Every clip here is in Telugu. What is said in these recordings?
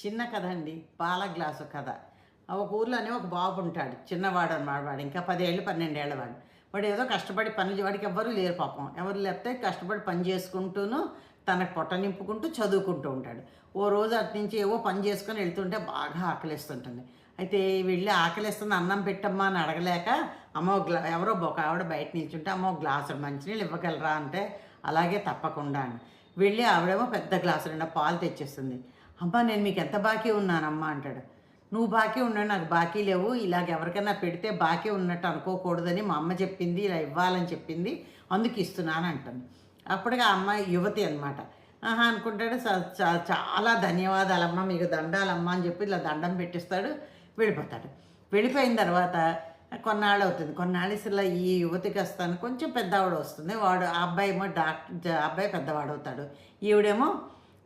చిన్న కథ అండి పాల గ్లాసు కథ. ఒక ఊర్లోనే ఒక బాబు ఉంటాడు చిన్నవాడు అన్నమాట వాడు. ఇంకా పదేళ్ళు పన్నెండేళ్ళ వాడు. వాడు ఏదో కష్టపడి పని వాడికి ఎవ్వరూ లేరు పాపం. ఎవరు లేకపోతే కష్టపడి పని చేసుకుంటూను తనకు పొట్ట నింపుకుంటూ చదువుకుంటూ ఉంటాడు. ఓ రోజు అటు నుంచి ఏవో పని చేసుకొని వెళ్తుంటే బాగా ఆకలిస్తుంటుంది. అయితే వెళ్ళి ఆకలిస్తుంది అన్నం పెట్టమ్మా అని అడగలేక అమ్మ ఒక గ్లా ఎవరో ఒక ఆవిడ బయట నిల్చుంటే అమ్మో ఒక మంచినీళ్ళు ఇవ్వగలరా అంటే అలాగే తప్పకుండా అని వెళ్ళి ఆవిడేమో పెద్ద గ్లాసు నిండా పాలు తెచ్చేస్తుంది. అమ్మా నేను మీకు ఎంత బాకీ ఉన్నానమ్మా అంటాడు. నువ్వు బాకీ ఉన్నాడు నాకు బాకీ లేవు. ఇలాగ ఎవరికైనా పెడితే బాకీ ఉన్నట్టు అనుకోకూడదని మా అమ్మ చెప్పింది ఇలా ఇవ్వాలని చెప్పింది అందుకు ఇస్తున్నాను అంటుంది. అప్పటికి ఆ అమ్మాయి యువతి అనమాట ఆహా అనుకుంటాడు చ- చాలా ధన్యవాదాలమ్మా మీకు దండాలమ్మా అని చెప్పి ఇలా దండం పెట్టిస్తాడు వెళ్ళిపోతాడు. వెళ్ళిపోయిన తర్వాత కొన్నాళ్ళు అవుతుంది. కొన్నాళ్ళు అసలు ఈ యువతికి వస్తాను. కొంచెం పెద్దవాడు వస్తుంది. వాడు ఆ అబ్బాయి ఏమో డాక్టర్ అబ్బాయి పెద్దవాడు అవుతాడు. ఈవిడేమో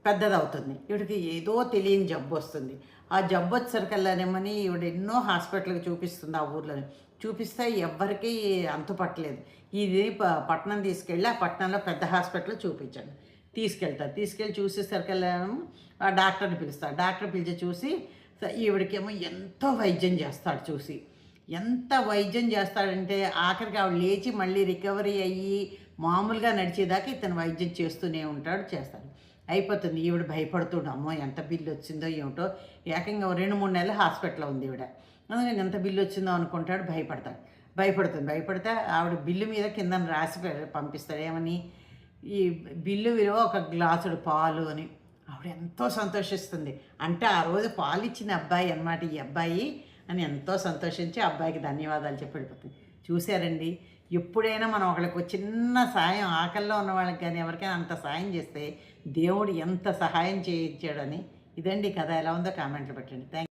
పెద్దదవుతుంది. ఈవిడికి ఏదో తెలియని జబ్బు వస్తుంది. ఆ జబ్బు వచ్చేసరికల్లానేమని ఈవిడ ఎన్నో హాస్పిటల్కి చూపిస్తుంది ఆ ఊర్లోని. చూపిస్తే ఎవ్వరికీ అంతుపట్టలేదు. ఇది ప- పట్టణం తీసుకెళ్ళి ఆ పట్టణంలో పెద్ద హాస్పిటల్ చూపించండి. తీసుకెళ్తారు. తీసుకెళ్ళి చూసేసరికల్లానేమో ఆ డాక్టర్ని పిలుస్తారు. డాక్టర్ పిలిచి చూసి ఈవిడికేమో ఎంతో వైద్యం చేస్తాడు చూసి. ఎంత వైద్యం చేస్తాడంటే ఆఖరికి ఆవిడ లేచి మళ్ళీ రికవరీ అయ్యి మామూలుగా నడిచేదాకా ఇతను వైద్యం చేస్తూనే ఉంటాడు చేస్తాడు. అయిపోతుంది. ఈవిడ భయపడుతుడు అమ్మో ఎంత బిల్లు వచ్చిందో ఏమిటో? ఏకంగా రెండు మూడు నెలలు హాస్పిటల్లో ఉంది ఈవిడ. అందుకని ఎంత బిల్లు వచ్చిందో అనుకుంటాడు భయపడతాడు. భయపడుతుంది. భయపడితే ఆవిడ బిల్లు మీద కింద రాసి పంపిస్తాడు. ఏమని? ఈ బిల్లు విలువ ఒక గ్లాసుడు పాలు అని. ఆవిడ ఎంతో సంతోషిస్తుంది. అంటే ఆ రోజు పాలు ఇచ్చిన అబ్బాయి అనమాట ఈ అబ్బాయి అని ఎంతో సంతోషించి అబ్బాయికి ధన్యవాదాలు చెప్పి వెళ్ళిపోతుంది. చూశారండి? ఎప్పుడైనా మనం ఒకళ్ళకి ఒక చిన్న సాయం ఆకల్లో ఉన్న వాళ్ళకి కానీ ఎవరికైనా అంత సాయం చేస్తే దేవుడు ఎంత సహాయం చేయించాడని ఇదండి కథ. ఎలా ఉందో కామెంట్లు పెట్టండి. థ్యాంక్